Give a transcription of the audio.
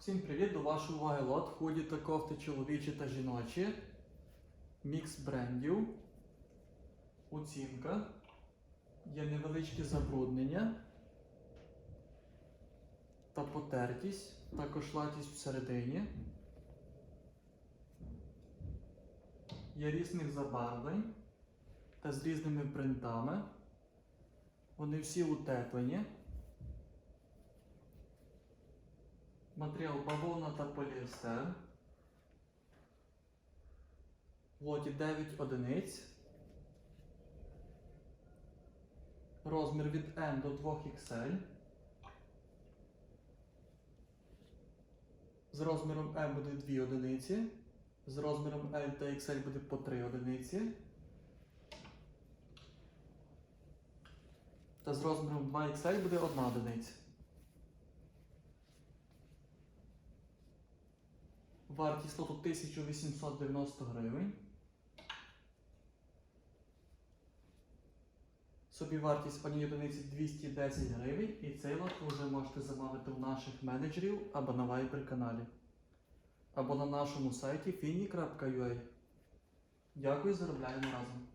Всім привіт! До вашої уваги лот худі та кофти чоловічі та жіночі. Мікс брендів. Оцінка. Є невеличкі забруднення та потертість, також латість всередині. Є різних забарвлень та з різними принтами. Вони всі утеплені. Матеріал бавовна та поліестер. В лоті 9 одиниць. Розмір від N до 2XL. З розміром M буде 2 одиниці. З розміром L та XL буде по 3 одиниці. Та з розміром 2XL буде 1 одиниця. Вартість лоту 1890 гривень. Собівартість однієї одиниці 210 гривень. І цей лот ви вже можете замовити у наших менеджерів або на Viber каналі. Або на нашому сайті fini.ua. Дякую, заробляємо разом.